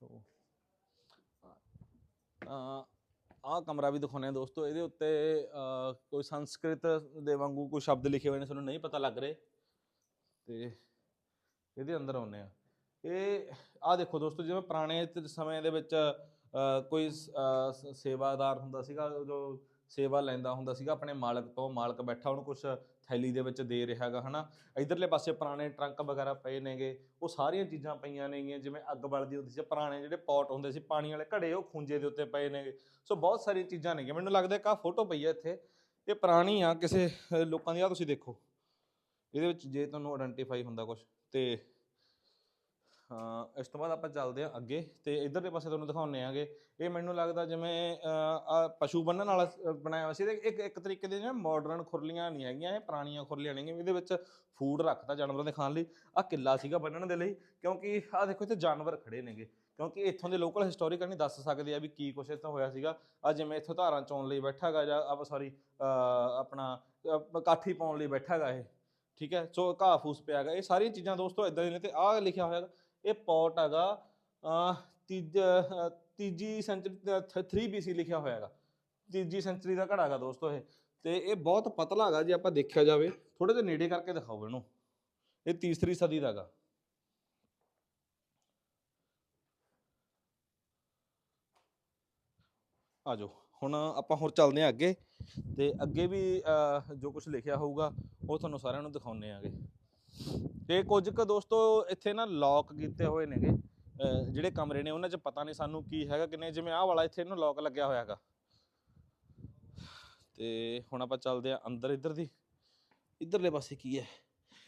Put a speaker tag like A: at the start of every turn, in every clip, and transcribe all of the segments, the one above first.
A: ਸੋ ਆ ਆਹ ਕਮਰਾ ਵੀ ਦਿਖਾਉਂਦੇ ਆ ਦੋਸਤੋ। ਇਹਦੇ ਉੱਤੇ ਕੋਈ ਸੰਸਕ੍ਰਿਤ ਦੇ ਵਾਂਗੂ ਕੋਈ ਸ਼ਬਦ ਲਿਖੇ ਹੋਏ ਨੇ, ਸਾਨੂੰ ਨਹੀਂ ਪਤਾ ਲੱਗ ਰਹੇ। ਤੇ ਇਹਦੇ ਅੰਦਰ ਆਉਂਦੇ ਆ ਇਹ ਆ ਦੇਖੋ ਦੋਸਤੋ, ਜਿਵੇਂ ਪੁਰਾਣੇ ਸਮੇਂ ਦੇ ਵਿੱਚ ਕੋਈ ਸੇਵਾਦਾਰ ਹੁੰਦਾ ਸੀਗਾ, ਜੋ ਸੇਵਾ ਲੈਂਦਾ ਹੁੰਦਾ ਸੀਗਾ, ਆਪਣੇ ਮਾਲਕ ਤੋਂ, ਮਾਲਕ ਬੈਠਾ ਉਹਨੂੰ ਕੁਝ ਥੈਲੀ ਦੇ ਵਿੱਚ ਦੇ ਰਿਹਾ ਹੈਗਾ, ਹਨਾ। ਇਧਰਲੇ ਪਾਸੇ ਪੁਰਾਣੇ ਟਰੰਕ ਵਗੈਰਾ ਪਏ ਨੇਗੇ, ਉਹ ਸਾਰੀਆਂ ਚੀਜ਼ਾਂ ਪਈਆਂ ਨੇਗੀਆਂ, ਜਿਵੇਂ ਅੱਗ ਬਲਦੀ ਹੁੰਦੀ ਸੀ, ਪੁਰਾਣੇ ਜਿਹੜੇ ਪੌਟ ਹੁੰਦੇ ਸੀ, ਪਾਣੀ ਵਾਲੇ ਘੜੇ, ਉਹ ਖੁੰਝੇ ਦੇ ਉੱਤੇ ਪਏ ਨੇਗੇ। ਸੋ ਬਹੁਤ ਸਾਰੀਆਂ ਚੀਜ਼ਾਂ ਨੇਗੀਆਂ। ਮੈਨੂੰ ਲੱਗਦਾ ਇੱਕ ਫੋਟੋ ਪਈ ਹੈ ਇੱਥੇ, ਇਹ ਪੁਰਾਣੀ ਆ, ਕਿਸੇ ਲੋਕਾਂ ਦੀ ਆ ਤੁਸੀਂ ਦੇਖੋ। ਇਹਦੇ ਵਿੱਚ ਜੇ ਤੁਹਾਨੂੰ ਆਇਡੈਂਟੀਫਾਈ ਹੁੰਦਾ ਕੁਝ ਤੇ ਇਸ ਤੋਂ ਬਾਅਦ ਆਪਾਂ ਚੱਲਦੇ ਹਾਂ ਅੱਗੇ ਤੇ ਇਧਰਲੇ ਪਾਸੇ ਤੁਹਾਨੂੰ ਦਿਖਾਉਂਦੇ ਆਂਗੇ ਇਹ ਮੈਨੂੰ ਲੱਗਦਾ ਜਿਵੇਂ ਆ ਪਸ਼ੂ ਬੰਨਣ ਵਾਲਾ ਬਣਾਇਆ ਹੋਇਆ ਸੀ ਤੇ ਇੱਕ ਇੱਕ ਤਰੀਕੇ ਦੇ ਜਿਵੇਂ ਮਾਡਰਨ ਖੁਰਲੀਆਂ ਨਹੀਂ ਹੈਗੀਆਂ, ਇਹ ਪੁਰਾਣੀਆਂ ਖੁਰਲੀਆਂ ਨੇਗੀਆਂ ਇਹਦੇ ਵਿੱਚ ਫੂਡ ਰੱਖਦਾ ਜਾਨਵਰਾਂ ਦੇ ਖਾਣ ਲਈ। ਆ ਕਿੱਲਾ ਸੀਗਾ ਬੰਨਣ ਦੇ ਲਈ, ਕਿਉਂਕਿ ਆ ਦੇਖੋ ਇੱਥੇ ਜਾਨਵਰ ਖੜੇ ਨੇਗੇ, ਕਿਉਂਕਿ ਇੱਥੋਂ ਦੇ ਲੋਕਲ ਹਿਸਟੋਰੀਕਲ ਨਹੀਂ ਦੱਸ ਸਕਦੇ ਆ ਵੀ ਕੀ ਕੁਛ ਇੱਥੇ ਹੋਇਆ ਸੀਗਾ। ਆ ਜਿਵੇਂ ਇੱਥੋਂ ਧਾਰਾਂ ਚੋਣ ਲਈ ਬੈਠਾ ਹੈਗਾ ਜਾਂ ਆ ਸੌਰੀ ਆਪਣਾ ਕਾਠੀ ਪਾਉਣ ਲਈ ਬੈਠਾ ਹੈਗਾ ਇਹ, ਠੀਕ ਹੈ? ਸੋ ਘਾਹ ਫੂਸ ਪਿਆ ਹੈਗਾ ਇਹ ਸਾਰੀਆਂ ਚੀਜ਼ਾਂ ਦੋਸਤੋ ਇਦਾਂ ਦੀਆਂ ਨੇ ਤੇ ਆਹ ਲਿਖਿਆ ਹੋਇਆ ਇਹ ਪੌਟ ਹੈਗਾ ਅਹ, ਤੀਜ ਅਹ, ਤੀਜੀ ਸੈਂਚੁਰੀ 3 BC ਲਿਖਿਆ ਹੋਇਆ ਹੈਗਾ। ਤੀਜੀ ਸੈਂਚਰੀ ਦਾ ਘੜਾ ਹੈਗਾ ਦੋਸਤੋ ਇਹ। ਤੇ ਇਹ ਬਹੁਤ ਪਤਲਾ ਹੈਗਾ ਜੇ ਆਪਾਂ ਦੇਖਿਆ ਜਾਵੇ ਥੋੜੇ ਜਿਹਾ ਨੇੜੇ ਕਰਕੇ ਦਿਖਾਓ ਇਹਨੂੰ। ਇਹ ਤੀਸਰੀ ਸਦੀ ਦਾ ਹੈਗਾ। ਆ ਜਾਓ ਹੁਣ ਆਪਾਂ ਹੋਰ ਚੱਲਦੇ ਹਾਂ ਅੱਗੇ। ਤੇ ਅੱਗੇ ਵੀ ਅਹ, ਜੋ ਕੁਝ ਲਿਖਿਆ ਹੋਊਗਾ ਉਹ ਤੁਹਾਨੂੰ ਸਾਰਿਆਂ ਨੂੰ ਦਿਖਾਉਣੇ ਆਗੇ ਤੇ ਕੁਝ ਕੁ ਦੋਸਤੋ ਇੱਥੇ ਨਾ ਲੌਕ ਕੀਤੇ ਹੋਏ ਨੇਗੇ ਜਿਹੜੇ ਕਮਰੇ ਨੇ ਉਹਨਾਂ 'ਚ ਪਤਾ ਨਹੀਂ ਸਾਨੂੰ ਕੀ ਹੈਗਾ ਕਿੰਨੇ ਜਿਵੇਂ ਆਹ ਵਾਲਾ ਇੱਥੇ ਇਹਨੂੰ ਲੌਕ ਲੱਗਿਆ ਹੋਇਆ ਹੈਗਾ। ਤੇ ਹੁਣ ਆਪਾਂ ਚੱਲਦੇ ਆ ਅੰਦਰ ਇੱਧਰ ਦੀ। ਇੱਧਰਲੇ ਪਾਸੇ ਕੀ ਹੈ?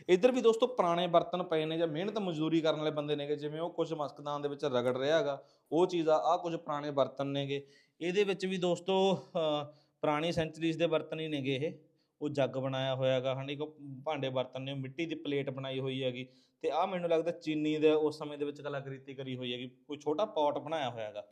A: ਇੱਧਰ ਵੀ ਦੋਸਤੋ ਪੁਰਾਣੇ ਬਰਤਨ ਪਏ ਨੇ ਜਾਂ ਮਿਹਨਤ ਮਜ਼ਦੂਰੀ ਕਰਨ ਵਾਲੇ ਬੰਦੇ ਨੇਗੇ ਜਿਵੇਂ ਉਹ ਕੁਝ ਮਸਕਦਾਨ ਦੇ ਵਿੱਚ ਰਗੜ ਰਿਹਾ ਹੈਗਾ ਉਹ ਚੀਜ਼ ਆ ਆਹ ਕੁਝ ਪੁਰਾਣੇ ਬਰਤਨ ਨੇਗੇ। ਇਹਦੇ ਵਿੱਚ ਵੀ ਦੋਸਤੋ ਅਹ, ਪੁਰਾਣੀ ਸੈਂਚਰੀਜ਼ ਦੇ ਬਰਤਨ ਹੀ ਨੇਗੇ ਇਹ। ਉਹ ਜੱਗ ਬਣਾਇਆ ਹੋਇਆ ਹੈਗਾ ਹਣੀ ਕੋ ਭਾਂਡੇ ਬਰਤਨ ਨੇ ਮਿੱਟੀ ਦੀ ਪਲੇਟ ਬਣਾਈ ਹੋਈ ਹੈਗੀ ਤੇ ਆਹ ਮੈਨੂੰ ਲੱਗਦਾ ਚੀਨੀ ਦੇ ਉਸ ਸਮੇਂ ਦੇ ਵਿੱਚ ਕਲਾਕ੍ਰਿਤੀ ਕਰੀ ਹੋਈ ਹੈਗੀ, ਕੋਈ ਛੋਟਾ ਪੌਟ ਬਣਾਇਆ ਹੋਇਆ ਹੈਗਾ।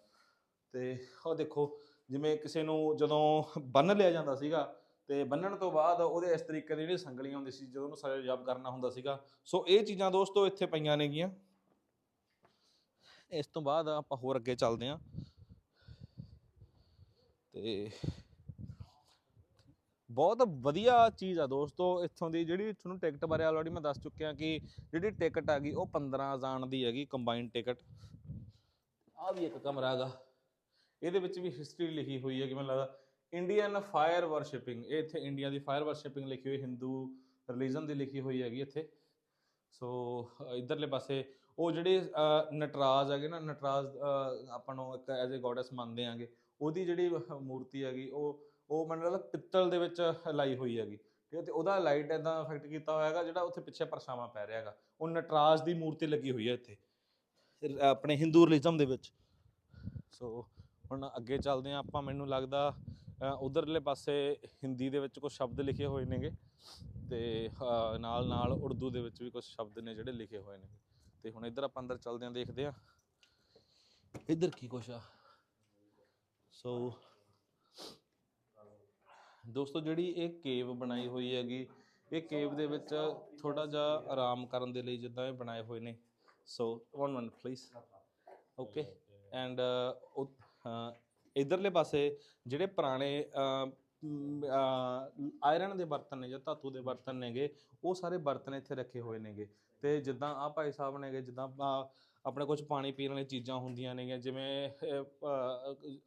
A: ਤੇ ਉਹ ਦੇਖੋ, ਜਿਵੇਂ ਕਿਸੇ ਨੂੰ ਜਦੋਂ ਬੰਨ ਲਿਆ ਜਾਂਦਾ ਸੀਗਾ ਤੇ ਬੰਨਣ ਤੋਂ ਬਾਅਦ ਉਹਦੇ ਇਸ ਤਰੀਕੇ ਦੀ ਜਿਹੜੀ ਸੰਗਲੀ ਹੁੰਦੀ ਸੀ, ਜਦੋਂ ਉਹਨੂੰ ਸਾਰੇ ਜਬ ਕਰਨਾ ਹੁੰਦਾ ਸੀਗਾ, ਸੋ ਇਹ ਚੀਜ਼ਾਂ ਦੋਸਤੋ ਇੱਥੇ ਪਈਆਂ ਨੇਗੀਆਂ। ਇਸ ਤੋਂ ਬਾਅਦ ਆਪਾਂ ਹੋਰ ਅੱਗੇ ਚੱਲਦੇ ਹਾਂ। ਤੇ ਬਹੁਤ ਵਧੀਆ ਚੀਜ਼ ਆ ਦੋਸਤੋ ਇੱਥੋਂ ਦੀ ਜਿਹੜੀ ਤੁਹਾਨੂੰ ਟਿਕਟ ਬਾਰੇ ਆਲਰੇਡੀ ਮੈਂ ਦੱਸ ਚੁੱਕਿਆ ਕਿ ਜਿਹੜੀ ਟਿਕਟ ਹੈਗੀ ਉਹ 15 ਜਾਣ ਦੀ ਹੈਗੀ ਕੰਬਾਈਨ ਟਿਕਟ ਆ ਵੀ ਇੱਕ ਕਮਰਾ ਹੈਗਾ। ਇਹਦੇ ਵਿੱਚ ਵੀ ਹਿਸਟਰੀ ਲਿਖੀ ਹੋਈ ਹੈ ਕਿ ਮੈਨੂੰ ਲੱਗਦਾ ਇੰਡੀਅਨ ਫਾਇਰ ਵਰਸ਼ਿਪਿੰਗ ਇਹ ਇੱਥੇ ਇੰਡੀਆ ਦੀ ਫਾਇਰ ਵਰਸ਼ਿਪਿੰਗ ਲਿਖੀ ਹੋਈ ਹਿੰਦੂ ਰਿਲੀਜਨ ਦੀ ਲਿਖੀ ਹੋਈ ਹੈਗੀ ਇੱਥੇ। ਸੋ ਅ, ਇੱਧਰਲੇ ਪਾਸੇ ਉਹ ਜਿਹੜੇ ਨਟਰਾਜ ਹੈਗੇ ਨਾ ਨਟਰਾਜ ਆਪਾਂ ਨੂੰ ਇੱਕ ਐਜ਼ ਅ ਗੋਡੈਸ ਮੰਨਦੇ ਆਂਗੇ। ਉਹਦੀ ਜਿਹੜੀ ਮੂਰਤੀ ਹੈਗੀ ਉਹ ਉਹ ਮੈਨੂੰ ਲੱਗਦਾ ਪਿੱਤਲ ਦੇ ਵਿੱਚ ਲਾਈ ਹੋਈ ਹੈਗੀ। ਠੀਕ ਹੈ ਤੇ ਉਹਦਾ ਲਾਈਟ ਇਦਾਂ ਇਫੈਕਟ ਕੀਤਾ ਹੋਇਆ ਹੈਗਾ ਜਿਹੜਾ ਉੱਥੇ ਪਿੱਛੇ ਪਰਛਾਵਾਂ ਪੈ ਰਿਹਾ ਹੈਗਾ। ਉਹ ਨਟਰਾਜ ਦੀ ਮੂਰਤੀ ਲੱਗੀ ਹੋਈ ਹੈ ਇੱਥੇ ਆਪਣੇ ਹਿੰਦੂ ਰਿਲੀਜਮ ਦੇ ਵਿੱਚ। ਸੋ ਹੁਣ ਅੱਗੇ ਚੱਲਦੇ ਹਾਂ ਆਪਾਂ ਮੈਨੂੰ ਲੱਗਦਾ ਅ, ਉਧਰਲੇ ਪਾਸੇ ਹਿੰਦੀ ਦੇ ਵਿੱਚ ਕੁਝ ਸ਼ਬਦ ਲਿਖੇ ਹੋਏ ਨੇਗੇ ਤੇ ਨਾਲ ਨਾਲ ਉਰਦੂ ਦੇ ਵਿੱਚ ਵੀ ਕੁਝ ਸ਼ਬਦ ਨੇ ਜਿਹੜੇ ਲਿਖੇ ਹੋਏ ਨੇ ਤੇ ਹੁਣ ਇੱਧਰ ਆਪਾਂ ਅੰਦਰ ਚੱਲਦੇ ਹਾਂ ਦੇਖਦੇ ਹਾਂ। ਇੱਧਰ ਕੀ ਕੁਛ ਆ? ਸੋ ਦੋਸਤੋ, ਜਿਹੜੀ ਇਹ ਕੇਵ ਬਣਾਈ ਹੋਈ ਹੈਗੀ, ਇਹ ਕੇਵ ਦੇ ਵਿੱਚ ਥੋੜਾ ਜਿਹਾ ਆਰਾਮ ਕਰਨ ਦੇ ਲਈ ਜਿੱਦਾਂ ਇਹ ਬਣਾਏ ਹੋਏ ਨੇ। So one minute please okay and ਇਧਰਲੇ ਪਾਸੇ ਜਿਹੜੇ ਪੁਰਾਣੇ ਆਇਰਨ ਦੇ ਬਰਤਨ ਨੇ ਜਾਂ ਧਾਤੂ ਦੇ ਬਰਤਨ ਨੇਗੇ, ਉਹ ਸਾਰੇ ਬਰਤਨ ਇੱਥੇ ਰੱਖੇ ਹੋਏ ਨੇਗੇ। ਤੇ ਜਿੱਦਾਂ ਆ ਭਾਈ ਸਾਹਿਬ ਨੇਗੇ, ਜਿੱਦਾਂ ਆਪਣੇ ਕੁਝ ਪਾਣੀ ਪੀਣ ਵਾਲੀਆਂ ਚੀਜ਼ਾਂ ਹੁੰਦੀਆਂ ਨੇਗੀਆਂ ਜਿਵੇਂ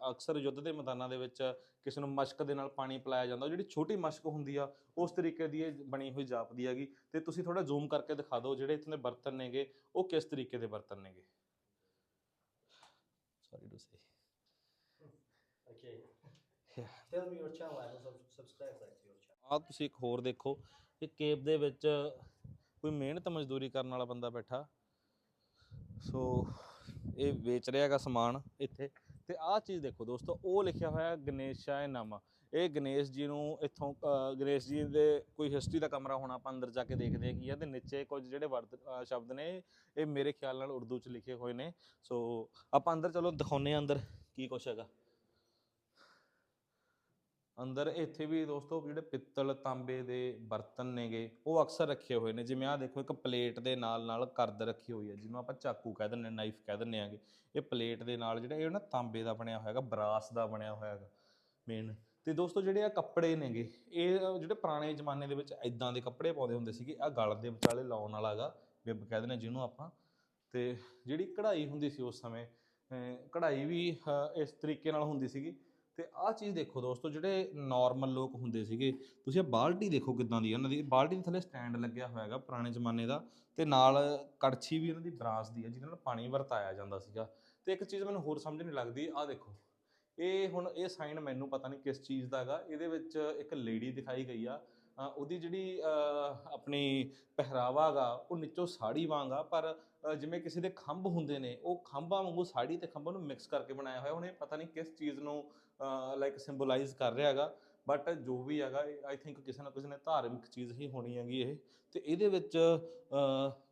A: ਅਕਸਰ ਯੁੱਧ ਦੇ ਮੈਦਾਨਾਂ ਦੇ ਵਿੱਚ ਕਿਸੇ ਨੂੰ ਮਸ਼ਕ ਦੇ ਨਾਲ ਪਾਣੀ ਪਿਲਾਇਆ ਜਾਂਦਾ ਉਹ ਜਿਹੜੀ ਛੋਟੀ ਮਸ਼ਕ ਹੁੰਦੀ ਆ ਉਸ ਤਰੀਕੇ ਦੀ ਇਹ ਬਣੀ ਹੋਈ ਜਾਪਦੀ ਹੈਗੀ ਤੇ ਤੁਸੀਂ ਥੋੜਾ ਜ਼ੂਮ ਕਰਕੇ ਦਿਖਾ ਦਿਓ ਜਿਹੜੇ ਇੱਥੇ ਦੇ ਬਰਤਨ ਨੇਗੇ ਉਹ ਕਿਸ ਤਰੀਕੇ ਦੇ ਬਰਤਨ ਨੇਗੇ sorry to say
B: Okay. Tell me your channel. I will sub- subscribe like to your channel.
A: ਆ ਤੁਸੀਂ ਇੱਕ ਹੋਰ ਦੇਖੋ ਇਹ ਕੇਪ ਦੇ ਵਿੱਚ ਕੋਈ ਮਿਹਨਤ ਮਜ਼ਦੂਰੀ ਕਰਨ ਵਾਲਾ ਬੰਦਾ ਬੈਠਾ ਸੋ ਇਹ ਵੇਚ ਰਿਹਾ ਸਮਾਨ ਇੱਥੇ। ਤੇ ਆਹ ਚੀਜ਼ ਦੇਖੋ ਦੋਸਤੋ, ਉਹ ਲਿਖਿਆ ਹੋਇਆ ਗਣੇਸ਼ਾਏ ਨਾਮਾ ਇਹ ਗਣੇਸ਼ ਜੀ ਨੂੰ ਇੱਥੋਂ ਗਣੇਸ਼ ਜੀ ਦੇ ਕੋਈ ਹਿਸਟਰੀ ਦਾ ਕਮਰਾ ਹੋਣਾ ਆਪਾਂ ਅੰਦਰ ਜਾ ਕੇ ਦੇਖਦੇ ਹਾਂ ਕੀ ਹੈ। ਤੇ ਨੀਚੇ ਕੁਝ ਜਿਹੜੇ ਵਰਦ ਸ਼ਬਦ ਨੇ, ਇਹ ਮੇਰੇ ਖਿਆਲ ਨਾਲ ਉਰਦੂ ਚ ਲਿਖੇ ਹੋਏ ਨੇ। ਸੋ ਆਪਾਂ ਅੰਦਰ ਚਲੋ ਦਿਖਾਉਨੇ ਆ ਅੰਦਰ ਕੀ ਕੁਛ ਹੈਗਾ। ਅੰਦਰ ਇੱਥੇ ਵੀ ਦੋਸਤੋ ਜਿਹੜੇ ਪਿੱਤਲ ਤਾਂਬੇ ਦੇ ਬਰਤਨ ਨੇਗੇ, ਉਹ ਅਕਸਰ ਰੱਖੇ ਹੋਏ ਨੇ। ਜਿਵੇਂ ਆਹ ਦੇਖੋ, ਇੱਕ ਪਲੇਟ ਦੇ ਨਾਲ ਨਾਲ ਕਰਦ ਰੱਖੀ ਹੋਈ ਹੈ, ਜਿਹਨੂੰ ਆਪਾਂ ਚਾਕੂ ਕਹਿ ਦਿੰਦੇ ਨਾਈਫ ਕਹਿ ਦਿੰਦੇ ਆਂਗੇ ਇਹ ਪਲੇਟ ਦੇ ਨਾਲ ਜਿਹੜਾ ਇਹ ਨਾ ਤਾਂਬੇ ਦਾ ਬਣਿਆ ਹੋਇਆ ਹੈਗਾ, ਬਰਾਸ ਦਾ ਬਣਿਆ ਹੋਇਆ ਹੈਗਾ ਮੇਨ ਤੇ ਦੋਸਤੋ ਜਿਹੜੇ ਆ ਕੱਪੜੇ ਨੇਗੇ, ਇਹ ਜਿਹੜੇ ਪੁਰਾਣੇ ਜ਼ਮਾਨੇ ਦੇ ਵਿੱਚ ਇਦਾਂ ਦੇ ਕੱਪੜੇ ਪਾਉਂਦੇ ਹੁੰਦੇ ਸੀਗੇ ਆ ਗਲ ਦੇ ਵਿਚਾਲੇ ਲਾਉਣ ਵਾਲਾ ਹੈਗਾ, ਬਿੱਬ ਕਹਿ ਦਿੰਦੇ ਜਿਹਨੂੰ ਆਪਾਂ। ਤੇ ਜਿਹੜੀ ਕਢਾਈ ਹੁੰਦੀ ਸੀ ਉਸ ਸਮੇਂ ਕਢਾਈ ਵੀ ਇਸ ਤਰੀਕੇ ਨਾਲ ਹੁੰਦੀ ਸੀਗੀ। ਤੇ ਆਹ ਚੀਜ਼ ਦੇਖੋ ਦੋਸਤੋ, ਜਿਹੜੇ ਨਾਰਮਲ ਲੋਕ ਹੁੰਦੇ ਸੀਗੇ, ਤੁਸੀਂ ਆ ਬਾਲਟੀ ਦੇਖੋ ਕਿਦਾਂ ਦੀ ਹੈ ਇਹਨਾਂ ਦੀ। ਬਾਲਟੀ ਦੇ ਥੱਲੇ ਸਟੈਂਡ ਲੱਗਿਆ ਹੋਇਆ ਹੈਗਾ ਪੁਰਾਣੇ ਜ਼ਮਾਨੇ ਦਾ ਤੇ ਨਾਲ ਕੜਛੀ ਵੀ ਇਹਨਾਂ ਦੀ ਬਰਾਸ ਦੀ ਆ, ਜਿਹਦੇ ਨਾਲ ਪਾਣੀ ਵਰਤਾਇਆ ਜਾਂਦਾ ਸੀਗਾ। ਤੇ ਇੱਕ ਚੀਜ਼ ਮੈਨੂੰ ਹੋਰ ਸਮਝ ਨਹੀਂ ਲੱਗਦੀ, ਆਹ ਦੇਖੋ। ਇਹ ਹੁਣ ਇਹ ਸਾਈਨ ਮੈਨੂੰ ਪਤਾ ਨਹੀਂ ਕਿਸ ਚੀਜ਼ ਦਾ ਹੈਗਾ। ਇਹਦੇ ਵਿੱਚ ਇੱਕ ਲੇਡੀ ਦਿਖਾਈ ਗਈ ਆ। ਉਹਦੀ ਜਿਹੜੀ ਆਪਣੀ ਪਹਿਰਾਵਾ ਹੈਗਾ, ਉਹ ਨੀਚੋਂ ਸਾੜੀ ਵਾਂਗ ਆ, ਪਰ ਜਿਵੇਂ ਕਿਸੇ ਦੇ ਖੰਭ ਹੁੰਦੇ ਨੇ, ਉਹ ਖੰਭਾਂ ਵਾਂਗੂ ਸਾੜੀ ਤੇ ਖੰਭਾਂ ਨੂੰ ਮਿਕਸ ਕਰਕੇ ਬਣਾਇਆ ਹੋਇਆ। ਉਹਨੇ ਪਤਾ ਨਹੀਂ ਕਿਸ ਚੀਜ਼ ਨੂੰ ਲਾਈਕ ਸਿੰਬੋਲਾਈਜ਼ ਕਰ ਰਿਹਾ ਹੈਗਾ। ਬਟ ਜੋ ਵੀ ਹੈਗਾ ਆਈ ਥਿੰਕ ਕਿਸੇ ਨਾ ਕਿਸੇ ਨੇ ਧਾਰਮਿਕ ਚੀਜ਼ ਹੀ ਹੋਣੀ ਹੈਗੀ ਇਹ। ਤੇ ਇਹਦੇ ਵਿੱਚ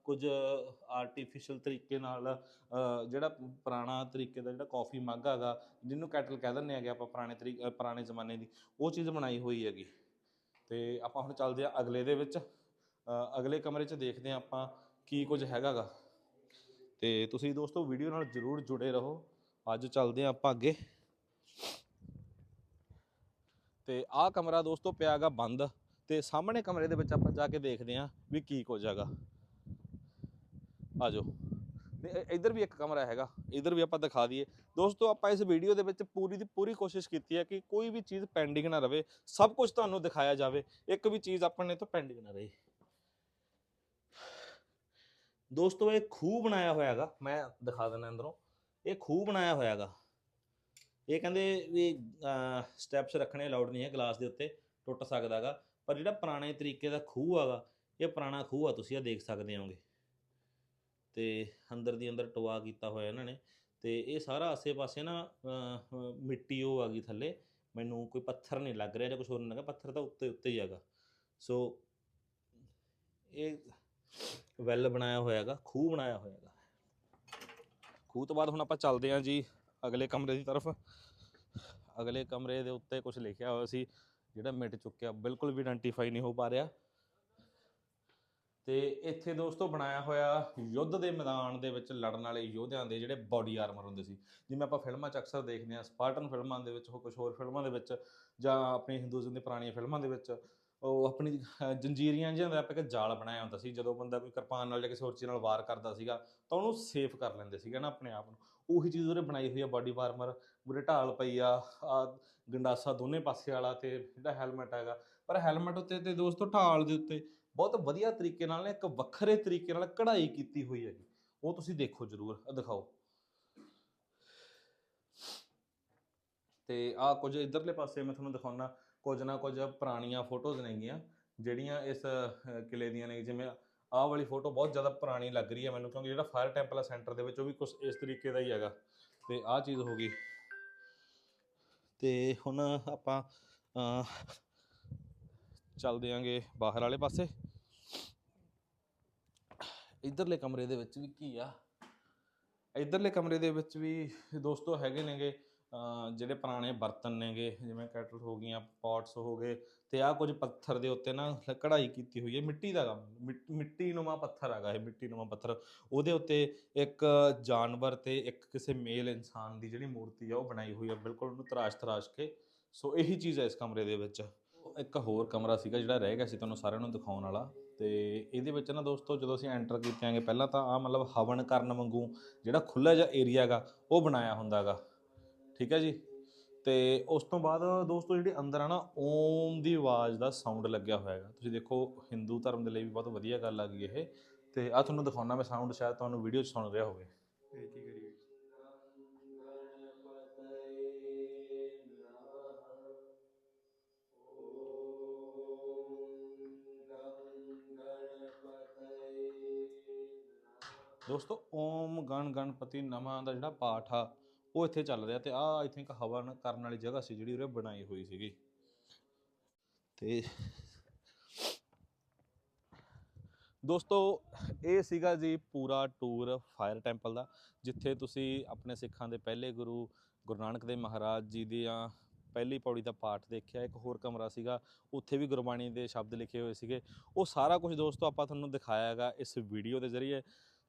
A: ਕੁਝ ਆਰਟੀਫੀਸ਼ੀਅਲ ਤਰੀਕੇ ਨਾਲ ਜਿਹੜਾ ਪੁਰਾਣਾ ਤਰੀਕੇ ਦਾ ਜਿਹੜਾ ਕਾਫੀ ਮੱਗ ਹੈਗਾ, ਜਿਹਨੂੰ ਕੈਟਲ ਕਹਿ ਦਿੰਦੇ ਹੈਗੇ ਆਪਾਂ ਪੁਰਾਣੇ ਤਰੀਕੇ ਪੁਰਾਣੇ ਜ਼ਮਾਨੇ ਦੀ, ਉਹ ਚੀਜ਼ ਬਣਾਈ ਹੋਈ ਹੈਗੀ। ਤੇ ਆਪਾਂ ਹੁਣ ਚੱਲਦੇ ਆ ਅਗਲੇ ਦੇ ਵਿੱਚ। ਅਗਲੇ ਕਮਰੇ 'ਚ ਦੇਖਦੇ ਆ ਆਪਾਂ ਕੀ ਕੁਝ ਹੈਗਾਗਾ ਤੇ ਤੁਸੀਂ ਦੋਸਤੋ ਵੀਡੀਓ ਨਾਲ ਜਰੂਰ ਜੁੜੇ ਰਹੋ। ਅੱਜ ਚੱਲਦੇ ਆ ਆਪਾਂ ਅੱਗੇ। ਤੇ ਆਹ ਕਮਰਾ ਦੋਸਤੋ ਪਿਆਗਾ ਬੰਦ ਤੇ ਸਾਹਮਣੇ ਕਮਰੇ ਦੇ ਵਿੱਚ ਆਪਾਂ ਜਾ ਕੇ ਦੇਖਦੇ ਆ ਵੀ ਕੀ ਕੁਝ ਹੈਗਾ। ਆਜੋ। ਤੇ ਇੱਧਰ ਵੀ ਇੱਕ ਕਮਰਾ ਹੈਗਾ, ਇੱਧਰ ਵੀ ਆਪਾਂ ਦਿਖਾ ਦਈਏ। ਦੋਸਤੋ, ਆਪਾਂ ਇਸ ਵੀਡੀਓ ਦੇ ਵਿੱਚ ਪੂਰੀ ਦੀ ਪੂਰੀ ਕੋਸ਼ਿਸ਼ ਕੀਤੀ ਹੈ ਕਿ ਕੋਈ ਵੀ ਚੀਜ਼ ਪੈਂਡਿੰਗ ਨਾ ਰਵੇ, ਸਭ ਕੁਝ ਤੁਹਾਨੂੰ ਦਿਖਾਇਆ ਜਾਵੇ, ਇੱਕ ਵੀ ਚੀਜ਼ ਆਪਣੇ ਤੋਂ ਪੈਂਡਿੰਗ ਨਾ ਰਹੇ ਦੋਸਤੋ, ਇਹ ਖੂਹ ਬਣਾਇਆ ਹੋਇਆ ਹੈਗਾ, ਮੈਂ ਦਿਖਾ ਦਿੰਦਾ ਅੰਦਰੋਂ, ਇਹ ਖੂਹ ਬਣਾਇਆ ਹੋਇਆ ਹੈਗਾ। ਇਹ ਕਹਿੰਦੇ ਵੀ ਸਟੈਪਸ ਰੱਖਣੇ ਅਲਾਉਡ ਨਹੀਂ ਹੈ ਗਲਾਸ ਦੇ ਉੱਤੇ, ਟੁੱਟ ਸਕਦਾ ਹੈਗਾ ਪਰ ਜਿਹੜਾ ਪੁਰਾਣੇ ਤਰੀਕੇ ਦਾ ਖੂਹ ਹੈਗਾ ਇਹ ਪੁਰਾਣਾ ਖੂਹ ਆ, ਤੁਸੀਂ ਇਹ ਦੇਖ ਸਕਦੇ ਹੋਗੇ ਤੇ ਅੰਦਰ ਦੀ ਅੰਦਰ ਟੋਆ ਕੀਤਾ ਹੋਇਆ ਇਹਨਾਂ ਨੇ। ਤੇ ਇਹ ਸਾਰਾ ਆਸੇ-ਪਾਸੇ ਨਾ ਮਿੱਟੀ ਉਹ ਆ ਗਈ ਥੱਲੇ। ਮੈਨੂੰ ਕੋਈ ਪੱਥਰ ਨਹੀਂ ਲੱਗ ਰਿਹਾ ਜਾਂ ਕੁਝ ਹੋਰ ਨਹੀਂ ਲੱਗਾ, ਪੱਥਰ ਤਾਂ ਉੱਤੇ ਉੱਤੇ ਹੀ ਹੈਗਾ। ਸੋ, ਇਹ ਵੈਲ ਬਣਾਇਆ ਹੋਇਆ ਹੈਗਾ, ਖੂਹ ਬਣਾਇਆ ਹੋਇਆ ਹੈਗਾ। ਖੂਹ ਤੋਂ ਬਾਅਦ ਹੁਣ ਆਪਾਂ ਚੱਲਦੇ ਹਾਂ ਜੀ। ਅਗਲੇ ਕਮਰੇ ਦੀ ਤਰਫ। ਅਗਲੇ ਕਮਰੇ ਦੇ ਉੱਤੇ ਕੁਝ ਲਿਖਿਆ ਹੋਇਆ ਸੀ, ਜਿਹੜਾ ਮਿਟ ਚੁੱਕਿਆ, ਬਿਲਕੁਲ ਵੀ ਆਇਡੈਂਟੀਫਾਈ ਨਹੀਂ ਹੋ ਪਾ ਰਿਹਾ। ਤੇ ਇੱਥੇ ਦੋਸਤੋ ਬਣਾਇਆ ਹੋਇਆ ਯੁੱਧ ਦੇ ਮੈਦਾਨ ਦੇ ਵਿੱਚ ਲੜਨ ਵਾਲੇ ਯੋਧਿਆਂ ਦੇ ਜਿਹੜੇ ਬਾਡੀ ਆਰਮਰ ਹੁੰਦੇ ਸੀ। ਜਿਵੇਂ ਆਪਾਂ ਫਿਲਮਾਂ 'ਚ ਅਕਸਰ ਦੇਖਦੇ ਹਾਂ ਸਪਾਰਟਨ ਫਿਲਮਾਂ ਦੇ ਵਿੱਚ ਹੋ ਕੁਝ ਹੋਰ ਫਿਲਮਾਂ ਦੇ ਵਿੱਚ, ਜਾਂ ਆਪਣੇ ਹਿੰਦੂਜ਼ਮ ਦੀ ਪੁਰਾਣੀਆਂ ਫਿਲਮਾਂ ਦੇ ਵਿੱਚ, ਉਹ ਆਪਣੀ ਜੰਜੀਰੀਆਂ ਜਿਹਾਂ ਦਾ ਆਪਾਂ ਇੱਕ ਜਾਲ ਬਣਾਇਆ ਹੁੰਦਾ ਸੀ। ਜਦੋਂ ਬੰਦਾ ਕੋਈ ਕਿਰਪਾਨ ਨਾਲ ਜਾਂ ਕਿਸੇ ਹੋਰ ਚੀਜ਼ ਨਾਲ ਵਾਰ ਕਰਦਾ ਸੀਗਾ, ਤਾਂ ਉਹਨੂੰ ਸੇਫ ਕਰ ਲੈਂਦੇ ਸੀਗੇ ਨਾ ਆਪਣੇ ਆਪ ਨੂੰ। ਉਹੀ ਚੀਜ਼ ਉਹਨੇ ਬਣਾਈ ਹੋਈ ਆ ਬਾਡੀ ਆਰਮਰ ਪੂਰੇ ਢਾਲ ਪਈ ਆ ਆ ਗੰਡਾਸਾ ਦੋਨੇ ਪਾਸੇ ਵਾਲਾ ਤੇ ਜਿਹੜਾ ਹੈਲਮਟ ਹੈਗਾ। ਪਰ ਹੈਲਮਟ ਉੱਤੇ ਤੇ ਦੋਸਤੋ ਢਾਲ ਦੇ ਉੱਤੇ ਬਹੁਤ ਵਧੀਆ ਤਰੀਕੇ ਨਾਲ ਇੱਕ ਵੱਖਰੇ ਤਰੀਕੇ ਨਾਲ ਕਢਾਈ ਕੀਤੀ ਹੋਈ ਹੈਗੀ। ਉਹ ਤੁਸੀਂ ਦੇਖੋ ਜਰੂਰ ਦਿਖਾਓ। ਤੇ ਆ ਕੁਝ ਇਧਰਲੇ ਪਾਸੇ ਮੈਂ ਤੁਹਾਨੂੰ ਦਿਖਾਉਣਾ ਕੁਝ ਨਾ ਕੁਝ ਪੁਰਾਣੀਆਂ ਫੋਟੋਜ਼ ਨੇਗੀਆਂ, ਜਿਹੜੀਆਂ ਇਸ ਕਿਲੇ ਦੀਆਂ ਨੇ, ਜਿਵੇਂ ਆਹ ਵਾਲੀ ਫੋਟੋ ਬਹੁਤ ਜ਼ਿਆਦਾ ਪੁਰਾਣੀ ਲੱਗ ਰਹੀ ਹੈ ਮੈਨੂੰ ਕਿਉਂਕਿ ਜਿਹੜਾ ਫਾਇਰ ਟੈਂਪਲ ਆ ਸੈਂਟਰ ਦੇ ਵਿੱਚ ਉਹ ਵੀ ਕੁਝ ਇਸ ਤਰੀਕੇ ਦਾ ਹੀ ਹੈਗਾ। ਤੇ ਆਹ ਚੀਜ਼ ਹੋ ਗਈ। ਤੇ ਹੁਣ ਆਪਾਂ ਅਹ, ਚੱਲਦੇ ਆਂਗੇ ਬਾਹਰ ਵਾਲੇ ਪਾਸੇ। ਇਧਰਲੇ ਕਮਰੇ ਦੇ ਵਿੱਚ ਵੀ ਕੀ ਆ? ਇਧਰਲੇ ਕਮਰੇ ਦੇ ਵਿੱਚ ਵੀ ਦੋਸਤੋ ਹੈਗੇ ਨੇਗੇ ਜਿਹੜੇ ਪੁਰਾਣੇ ਬਰਤਨ ਨੇਗੇ, ਜਿਵੇਂ ਕੈਟਲ ਹੋ ਗਈਆਂ ਪੌਟਸ ਹੋ ਗਏ, ਤੇ ਆ ਕੁਝ ਪੱਥਰ ਦੇ ਉੱਤੇ ਨਾ ਕਢਾਈ ਕੀਤੀ ਹੋਈ ਹੈ, ਮਿੱਟੀ ਦਾ ਕੰਮ, ਮਿੱਟ- ਮਿੱਟੀ ਨੁਮਾ ਪੱਥਰ ਹੈਗਾ ਇਹ, ਮਿੱਟੀ ਨੁਮਾ ਪੱਥਰ। ਉਹਦੇ ਉੱਤੇ ਇੱਕ ਜਾਨਵਰ ਤੇ ਇੱਕ ਕਿਸੇ ਮੇਲ ਇਨਸਾਨ ਦੀ ਜਿਹੜੀ ਮੂਰਤੀ ਆ, ਉਹ ਬਣਾਈ ਹੋਈ ਆ, ਬਿਲਕੁਲ ਉਹਨੂੰ ਤਰਾਸ਼ ਤਰਾਸ਼ ਕੇ। ਸੋ ਇਹੀ ਚੀਜ਼ ਹੈ ਇਸ ਕਮਰੇ ਦੇ ਵਿੱਚ। ਇੱਕ ਹੋਰ ਕਮਰਾ ਸੀਗਾ ਜਿਹੜਾ ਰਹਿ ਗਿਆ ਸੀ ਤੁਹਾਨੂੰ ਸਾਰਿਆਂ ਨੂੰ ਦਿਖਾਉਣ ਵਾਲਾ, ਤੇ ਇਹਦੇ ਵਿੱਚ ਨਾ ਦੋਸਤੋ, ਜਦੋਂ ਅਸੀਂ ਐਂਟਰ ਕੀਤਿਆਂਗੇ, ਪਹਿਲਾਂ ਤਾਂ ਆ ਮਤਲਬ ਹਵਨ ਕਰਨ ਵਾਂਗੂ ਜਿਹੜਾ ਖੁੱਲਾ ਜਿਹਾ ਏਰੀਆ ਹੈਗਾ, ਉਹ ਬਣਾਇਆ ਹੁੰਦਾਗਾ ਠੀਕ ਹੈ ਜੀ? ਤੇ ਉਸ ਤੋਂ ਬਾਅਦ ਦੋਸਤੋ ਜਿਹੜੇ ਅੰਦਰ ਆ ਨਾ, ਓਮ ਦੀ ਆਵਾਜ਼ ਦਾ ਸਾਊਂਡ ਲੱਗਿਆ ਹੋਇਆ ਹੈਗਾ। ਤੁਸੀਂ ਦੇਖੋ, ਹਿੰਦੂ ਧਰਮ ਦੇ ਲਈ ਵੀ ਬਹੁਤ ਵਧੀਆ ਗੱਲ ਆ ਗਈ ਇਹ। ਤੇ ਆ ਤੁਹਾਨੂੰ ਦਿਖਾਉਣਾ ਮੈਂ ਸਾਊਂਡ ਸ਼ਾਇਦ ਤੁਹਾਨੂੰ ਵੀਡੀਓ 'ਚ ਸੁਣ ਰਿਹਾ ਹੋਵੇ। ਦੋਸਤੋ, ਓਮ ਗਣ ਗਣਪਤੀ ਨਮਾ ਦਾ ਜਿਹੜਾ ਪਾਠ ਆ ਉਹ ਇੱਥੇ ਚੱਲ ਰਿਹਾ ਤੇ ਆ ਆਈ ਥਿੰਕ ਹਵਨ ਕਰਨ ਵਾਲੀ ਜਗ੍ਹਾ ਸੀ ਜਿਹੜੀ ਉਰੇ ਬਣਾਈ ਹੋਈ ਸੀਗੀ। ਤੇ ਦੋਸਤੋ, ਇਹ ਸੀਗਾ ਜੀ ਪੂਰਾ ਟੂਰ ਫਾਇਰ ਟੈਂਪਲ ਦਾ, ਜਿੱਥੇ ਤੁਸੀਂ ਆਪਣੇ ਸਿੱਖਾਂ ਦੇ ਪਹਿਲੇ ਗੁਰੂ ਗੁਰੂ ਨਾਨਕ ਦੇਵ ਮਹਾਰਾਜ ਜੀ ਦੀਆਂ ਪਹਿਲੀ ਪੌੜੀ ਦਾ ਪਾਠ ਦੇਖਿਆ, ਇੱਕ ਹੋਰ ਕਮਰਾ ਸੀਗਾ, ਉੱਥੇ ਵੀ ਗੁਰਬਾਣੀ ਦੇ ਸ਼ਬਦ ਲਿਖੇ ਹੋਏ ਸੀਗੇ। ਉਹ ਸਾਰਾ ਕੁਝ ਦੋਸਤੋ ਆਪਾਂ ਤੁਹਾਨੂੰ ਦਿਖਾਇਆ ਹੈਗਾ ਇਸ ਵੀਡੀਓ ਦੇ ਜ਼ਰੀਏ।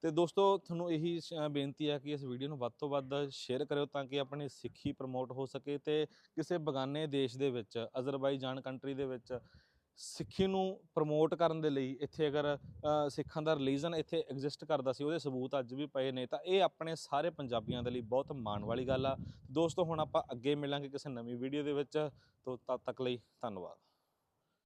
A: ਤੇ ਦੋਸਤੋ, ਤੁਹਾਨੂੰ ਇਹੀ ਸ਼- ਬੇਨਤੀ ਹੈ ਕਿ ਇਸ ਵੀਡੀਓ ਨੂੰ ਵੱਧ ਤੋਂ ਵੱਧ ਸ਼ੇਅਰ ਕਰਿਓ ਤਾਂ ਕਿ ਆਪਣੀ ਸਿੱਖੀ ਪ੍ਰਮੋਟ ਹੋ ਸਕੇ ਤੇ ਕਿਸੇ ਬਗਾਨੇ ਦੇਸ਼ ਦੇ ਵਿੱਚ, ਅਜ਼ਰਬਾਈਜਾਨ ਕੰਟਰੀ ਦੇ ਵਿੱਚ ਸਿੱਖੀ ਨੂੰ ਪ੍ਰਮੋਟ ਕਰਨ ਦੇ ਲਈ ਇੱਥੇ ਅਗਰ ਸਿੱਖਾਂ ਦਾ ਰਿਲੀਜਨ ਇੱਥੇ ਐਗਜ਼ਿਸਟ ਕਰਦਾ ਸੀ, ਉਹਦੇ ਸਬੂਤ ਅੱਜ ਵੀ ਪਏ ਨੇ, ਤਾਂ ਇਹ ਆਪਣੇ ਸਾਰੇ ਪੰਜਾਬੀਆਂ ਦੇ ਲਈ ਬਹੁਤ ਮਾਣ ਵਾਲੀ ਗੱਲ ਆ। ਦੋਸਤੋ, ਹੁਣ ਆਪਾਂ ਅੱਗੇ ਮਿਲਾਂਗੇ ਕਿਸੇ ਨਵੀਂ ਵੀਡੀਓ ਦੇ ਵਿੱਚ, ਤੋਂ ਤਦ ਤੱਕ ਲਈ ਧੰਨਵਾਦ।